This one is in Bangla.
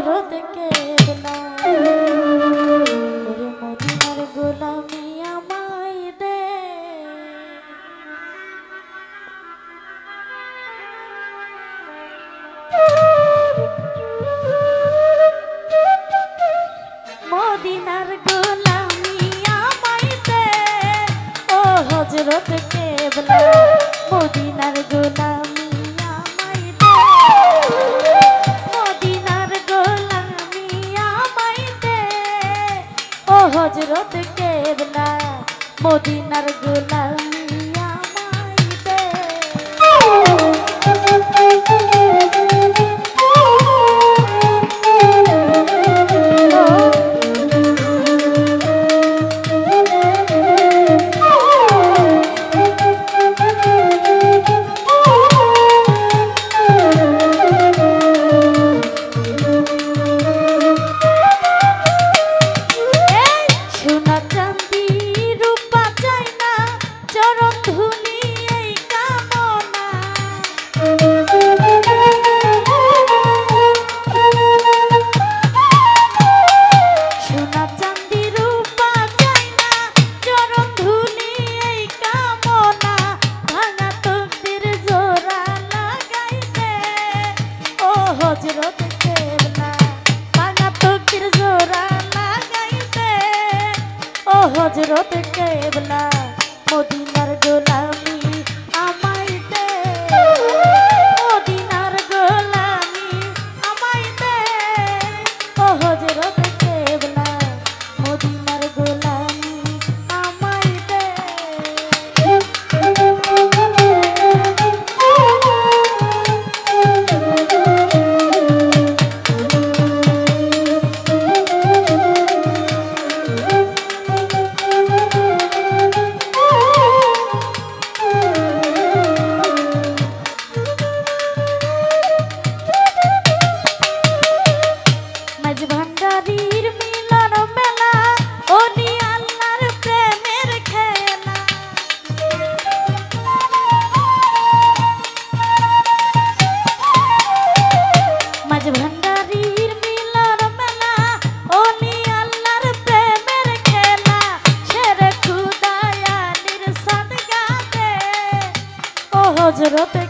হজরত কেবলা। ওরে মদিনার গোলামি আমায় দে। মদিনার গোলামি আমায় ও হজরত কেবলা, মদিনার গোলামি হজরত কেবলা মদিনার গোলামি আমায় দে। হজরত কেবলা মদিনার গোলাম Pedrote